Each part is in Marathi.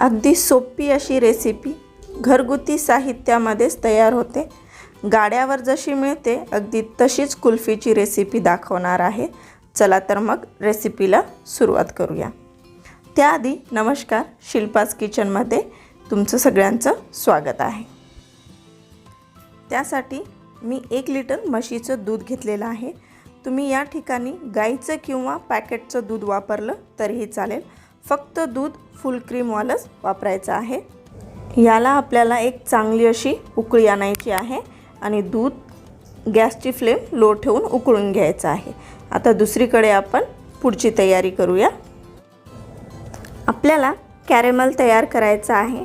अगदी सोपी अशी रेसिपी घरगुती साहित्यामध्येच तयार होते. गाड्यावर जशी मिळते अगदी तशीच कुल्फीची रेसिपी दाखवणार आहे. चला तर मग रेसिपीला सुरुवात करूया. त्याआधी नमस्कार शिल्पास किचनमध्ये तुमचं सगळ्यांचं स्वागत आहे. त्यासाठी मी एक लिटर म्हशीचं दूध घेतलेलं आहे. तुम्ही या ठिकाणी गाईचं किंवा पॅकेटचं दूध वापरलं तरीही चालेल. फक्त दूध फुल क्रीमवालंच वापरायचं आहे. याला आपल्याला एक चांगली अशी उकळी आणायची आहे आणि दूध गॅसची फ्लेम लो ठेवून उकळून घ्यायचं आहे. आता दुसरीकडे आपण पुढची तयारी करूया. आपल्याला कॅरेमल तयार करायचा आहे.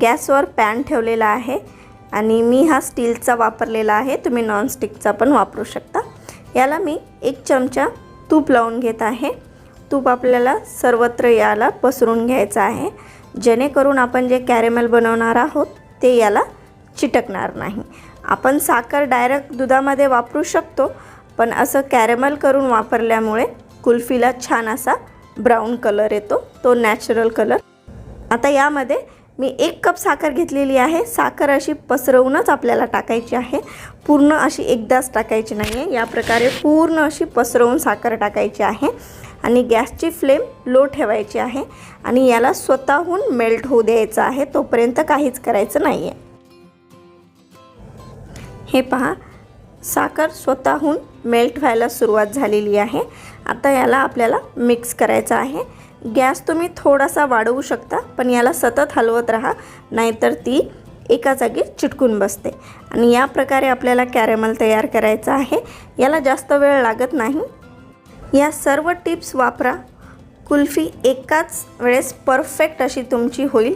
गॅसवर पॅन ठेवलेला आहे आणि मी हा स्टीलचा वापरलेला आहे. तुम्ही नॉनस्टिकचा पण वापरू शकता. याला मी एक चमचा तूप लावून घेत आहे. तूप आपल्याला सर्वत्र याला पसरून घ्यायचं आहे. जेणेकरून आपण जे कॅरेमल बनवणार आहोत ते याला चिटकणार नाही. आपण साखर डायरेक्ट दुधामध्ये वापरू शकतो पण असं कॅरेमल करून वापरल्यामुळे कुल्फीला छान असा ब्राऊन कलर येतो तो नॅचरल कलर. आता यामध्ये मी एक कप साखर घेतलेली आहे. साखर अशी पसरवूनच आपल्याला टाकायची आहे. पूर्ण अशी एकदाच टाकायची नाही आहे या प्रकारे पूर्ण अशी पसरवून साखर टाकायची आहे. आणि गॅसची फ्लेम लो ठेवायची आहे आणि याला स्वतःहून मेल्ट होऊ द्यायचं आहे. तोपर्यंत काहीच करायचं नाही आहे हे पहा साखर स्वतःहून मेल्ट व्हायला सुरुवात झालेली आहे. आता याला आपल्याला मिक्स करायचं आहे. गॅस तुम्ही थोडासा वाढवू शकता पण याला सतत हलवत राहा नाहीतर ती एका जागी चिटकून बसते. आणि या प्रकारे आपल्याला कॅरेमल तयार करायचं आहे. याला जास्त वेळ लागत नाही या सर्व टिप्स वापरा. कुल्फी एकाच वेळेस परफेक्ट अशी तुमची होईल.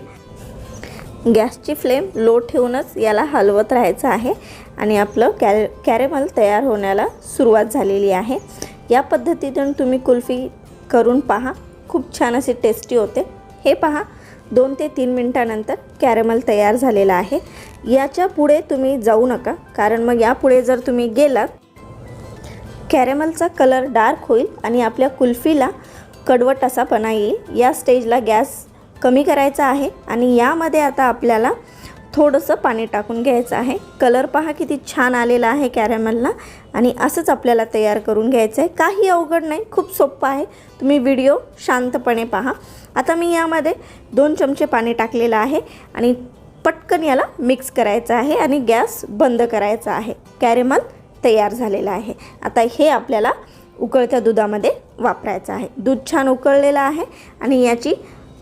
गॅसची फ्लेम लो ठेवूनच याला हलवत राहायचं आहे आणि आपलं कॅरे कॅरेमल तयार होण्याला सुरुवात झालेली आहे. या पद्धतीतून तुम्ही कुल्फी करून पहा. खूप छान अशी टेस्टी होते. हे पहा. दोन ते तीन मिनटानंतर कॅरेमल तयार झालेला आहे. याच्यापुढे तुम्ही जाऊ नका. कारण मग यापुढे जर तुम्ही गेलात कॅरेमलचा कलर डार्क होईल आणि आपल्या कुल्फीला कडवट असापणा येईल. या स्टेजला गॅस कमी करायचा आहे आणि यामध्ये आता आपल्याला थोडंसं पाणी टाकून घ्यायचं आहे. कलर पहा किती छान आलेला आहे कॅरेमलला आणि असंच आपल्याला तयार करून घ्यायचं आहे काही अवघड नाही खूप सोपं आहे. तुम्ही व्हिडिओ शांतपणे पहा. आता मी यामध्ये दोन चमचे पाणी टाकलेलं आहे आणि पटकन याला मिक्स करायचं आहे आणि गॅस बंद करायचा आहे. कॅरेमल तयार झालेलं आहे. आता हे आपल्याला उकळत्या दुधामध्ये वापरायचं आहे. दूध छान उकळलेलं आहे आणि याची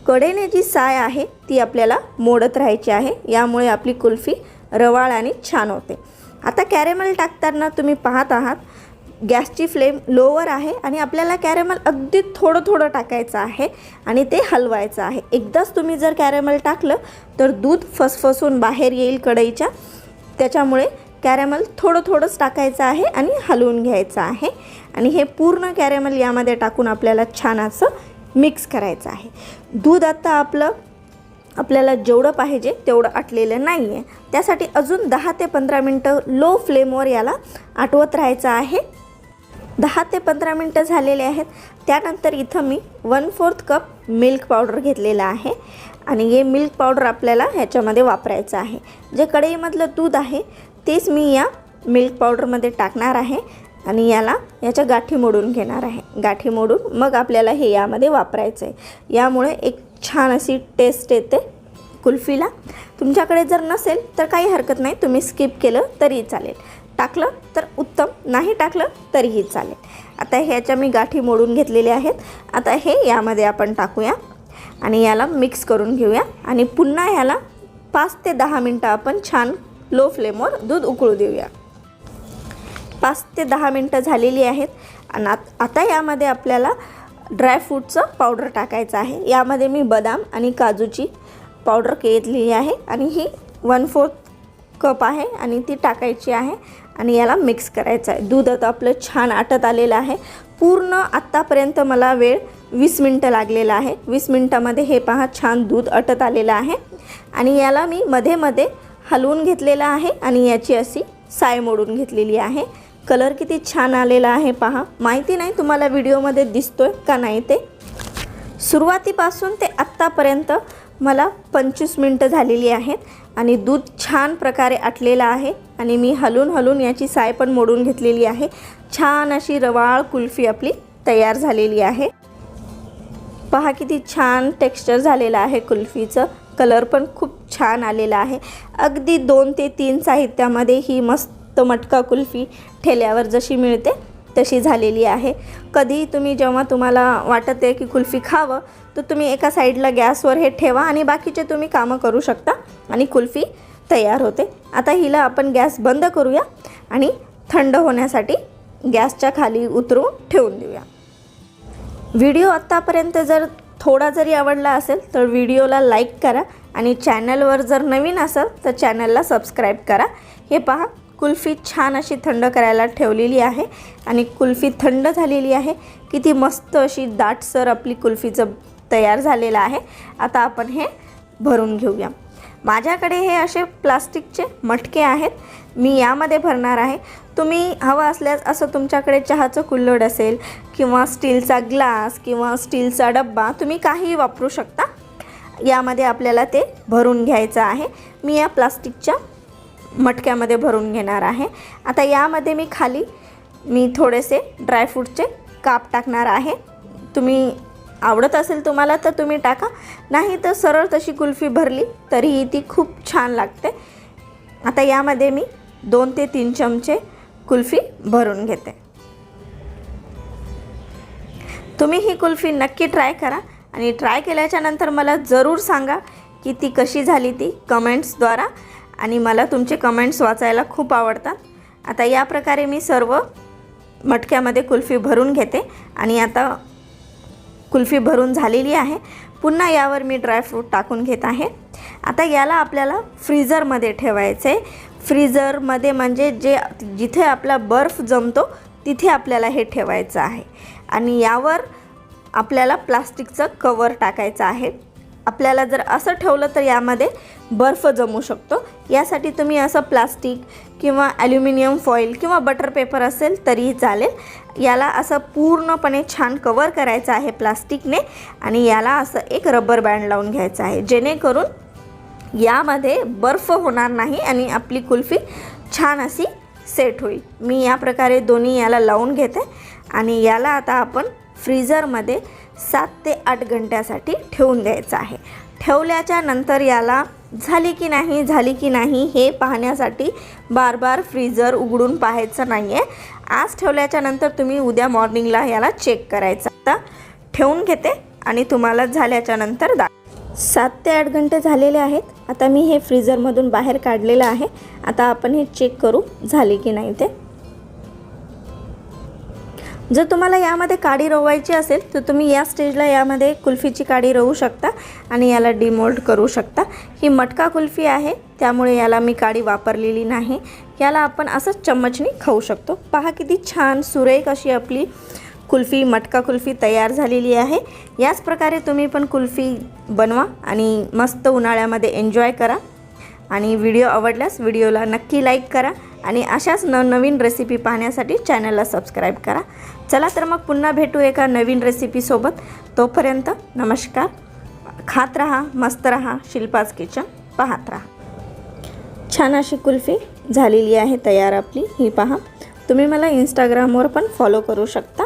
कडेने जी साय आहे ती आपल्याला मोडत राहायची आहे. यामुळे आपली कुल्फी रवाळ आणि छान होते. आता कॅरेमल टाकताना तुम्ही पाहत आहात गॅसची फ्लेम लोवर आहे आणि आपल्याला कॅरेमल अगदी थोडं थोडं टाकायचं आहे आणि ते हलवायचं आहे. एकदाच तुम्ही जर कॅरेमल टाकलं तर दूध फसफसून बाहेर येईल कढईच्या. त्याच्यामुळे कॅरेमल थोडं थोडंच टाकायचं आहे आणि हलवून घ्यायचं आहे. आणि हे पूर्ण कॅरेमल यामध्ये टाकून आपल्याला छान असं मिक्स करायचं आहे. दूध आता आपलं आपल्याला जेवढं पाहिजे तेवढं आटलेलं नाही आहे त्यासाठी अजून दहा ते पंधरा मिनटं लो फ्लेमवर याला आटवत राहायचं आहे. दहा ते पंधरा मिनटं झालेले आहेत. त्यानंतर इथं मी one fourth cup milk powder घेतलेला आहे. आणि हे मिल्क पावडर आपल्याला ह्याच्यामध्ये वापरायचं आहे. जे कढईमधलं दूध आहे तेच मी या मिल्क पावडरमध्ये टाकणार आहे आणि याला याच्या गाठी मोडून घेणार आहे. गाठी मोडून मग आपल्याला हे यामध्ये वापरायचं आहे. यामुळे एक छान अशी टेस्ट येते कुल्फीला. तुमच्याकडे जर नसेल तर काही हरकत नाही तुम्ही स्किप केलं तरी चालेल. टाकलं तर उत्तम नाही टाकलं तरीही चालेल. आता ह्याच्या मी गाठी मोडून घेतलेल्या आहेत. आता हे यामध्ये आपण टाकूया. आणि याला मिक्स करून घेऊया. आणि पुन्हा ह्याला पाच ते दहा मिनटं आपण छान लो फ्लेमवर दूध उकळू देऊया. पाच ते दहा मिनटं झालेली आहेत. आणि आता यामध्ये आपल्याला ड्रायफ्रूटचं पावडर टाकायचं आहे. यामध्ये मी बदाम आणि काजूची पावडर घेतलेली आहे. आणि ही वन फोर्थ कप आहे आणि ती टाकायची आहे. आणि याला मिक्स करायचं आहे. दूध आता आपलं छान आटत आलेलं आहे. पूर्ण आत्तापर्यंत मला वेळ वीस मिनटं लागलेलं आहे. वीस मिनटामध्ये हे पहा छान दूध अटत आलेलं आहे. आणि याला मी मध्ये मध्ये हलवून घेतलेलं आहे आणि याची अशी साय मोडून घेतलेली आहे. कलर किती छान आलेला आहे पहा. माहिती नाही तुम्हाला व्हिडिओमध्ये दिसतोय का नाही ते. सुरुवातीपासून ते आत्तापर्यंत मला पंचवीस मिनटं झालेली आहेत आणि दूध छान प्रकारे आटलेलं आहे आणि मी हलून हलून याची साय पण मोडून घेतलेली आहे. छान अशी रवाळ कुल्फी आपली तयार झालेली आहे. पहा किती छान टेक्स्चर झालेलं आहे कुल्फीचं. कलर पण खूप छान आलेला आहे. अगदी दोन ते तीन साहित्यामध्ये ही मस्त मटका कुल्फी ठेल्यावर जशी मिळते तशी झालेली आहे. कधी तुम्ही जेव्हा तुम्हाला वाटत आहे की कुल्फी खावं तर तुम्ही एका साईडला गॅसवर हे ठेवा आणि बाकीचे तुम्ही कामं करू शकता आणि कुल्फी तयार होते. आता हिला आपण गॅस बंद करूया आणि थंड होण्यासाठी गॅसच्या खाली उतरून ठेवून देऊया. व्हिडिओ आत्तापर्यंत जर थोडा जरी आवडला असेल तर व्हिडिओला लाईक करा आणि चॅनलवर जर नवीन असेल तर चॅनलला सबस्क्राईब करा. हे पहा कुल्फी छान अशी थंड करायला ठेवलेली आहे आणि कुल्फी थंड झालेली आहे. किती मस्त अशी दाटसर आपली कुल्फीचं तयार झालेलं आहे. आता आपण हे भरून घेऊया. माझ्याकडे हे असे प्लास्टिकचे मटके आहेत. मी यामध्ये भरणार आहे. तुम्ही हवं असल्यास असं तुमच्याकडे चहाचं कुल्लोड असेल किंवा स्टीलचा ग्लास किंवा स्टीलचा डब्बा तुम्ही काहीही वापरू शकता. यामध्ये आपल्याला ते भरून घ्यायचं आहे. मी या प्लास्टिकच्या मटक्यामध्ये भरून घेणार आहे. आता यामध्ये मी खाली मी थोडेसे ड्रायफ्रूटचे काप टाकणार आहे. तुम्ही आवडत असेल तुम्हाला तर तुम्ही टाका. नाही तर सरळ तशी कुल्फी भरली तरीही ती खूप छान लागते. आता यामध्ये मी दोन ते तीन चमचे कुल्फी भरून घेते. तुम्ही ही कुल्फी नक्की ट्राय करा आणि ट्राय केल्याच्यानंतर मला जरूर सांगा की ती कशी झाली ती कमेंट्सद्वारा आणि मला तुमचे कमेंट्स वाचायला खूप आवडतात. आता या प्रकारे मी सर्व मटक्यामध्ये कुल्फी भरून घेते. आणि आता कुल्फी भरून झालेली आहे. पुन्हा यावर मी ड्रायफ्रूट टाकून घेत आहे. आता याला आपल्याला फ्रीजरमध्ये ठेवायचं फ्रीजरमध्ये फ्रीझरमध्ये म्हणजे जे जिथे आपला बर्फ जमतो तिथे आपल्याला हे ठेवायचं आहे. आणि यावर आपल्याला प्लास्टिकचं कवर टाकायचं आहे. आपल्याला जर असं ठेवलं तर यामध्ये बर्फ जमू शकतो. यासाठी तुम्ही असं प्लास्टिक किंवा ॲल्युमिनियम फॉईल किंवा बटर पेपर असेल तरीही चालेल. याला असं पूर्णपणे छान कवर करायचं आहे प्लास्टिकने आणि याला असं एक रबर बँड लावून घ्यायचं आहे. जेणेकरून यामध्ये बर्फ होणार नाही आणि आपली कुल्फी छान अशी सेट होईल. मी या प्रकारे दोन्ही याला लावून घेते आणि याला आता आपण फ्रीझरमध्ये सात ते आठ घंट्यासाठी ठेवून द्यायचं आहे. ठेवल्याच्या नंतर याला झाली की नाही झाली की नाही हे पाहण्यासाठी बार बार फ्रीजर उघडून पाहायचं नाही आहे आज ठेवल्याच्या नंतर तुम्ही उद्या मॉर्निंगला याला चेक करायचं. आता ठेवून घेते आणि तुम्हाला झाल्याच्यानंतर दा सात ते आठ घंटे झालेले आहेत. आता मी हे फ्रीजरमधून बाहेर काढलेलं आहे. आता आपण हे चेक करू झाले की नाही ते. जर तुम्हाला यामध्ये काडी रोवायची असेल तर तुम्ही या स्टेजला यामध्ये कुल्फीची काडी रोवू शकता आणि याला डिमोल्ड करू शकता. ही मटका कुल्फी आहे त्यामुळे याला मी काडी वापरलेली नाही. याला आपण असंच चम्मचनी खाऊ शकतो. पहा किती छान सुरेख अशी आपली कुल्फी मटका कुल्फी तयार झालेली आहे. याच प्रकारे तुम्ही पण कुल्फी बनवा आणि मस्त उन्हाळ्यामध्ये एन्जॉय करा. आणि व्हिडिओ आवडल्यास व्हिडिओला नक्की लाईक करा आणि अशाच नवनवीन रेसिपी पाहण्यासाठी चॅनलला सबस्क्राईब करा. चला तर मग पुन्हा भेटू एका नवीन रेसिपीसोबत तोपर्यंत नमस्कार. खात राहा मस्त राहा शिल्पाज किचन पाहत राहा. छान अशी कुल्फी झालेली आहे तयार आपली. ही पहा. तुम्ही मला इंस्टाग्रामवर पण फॉलो करू शकता.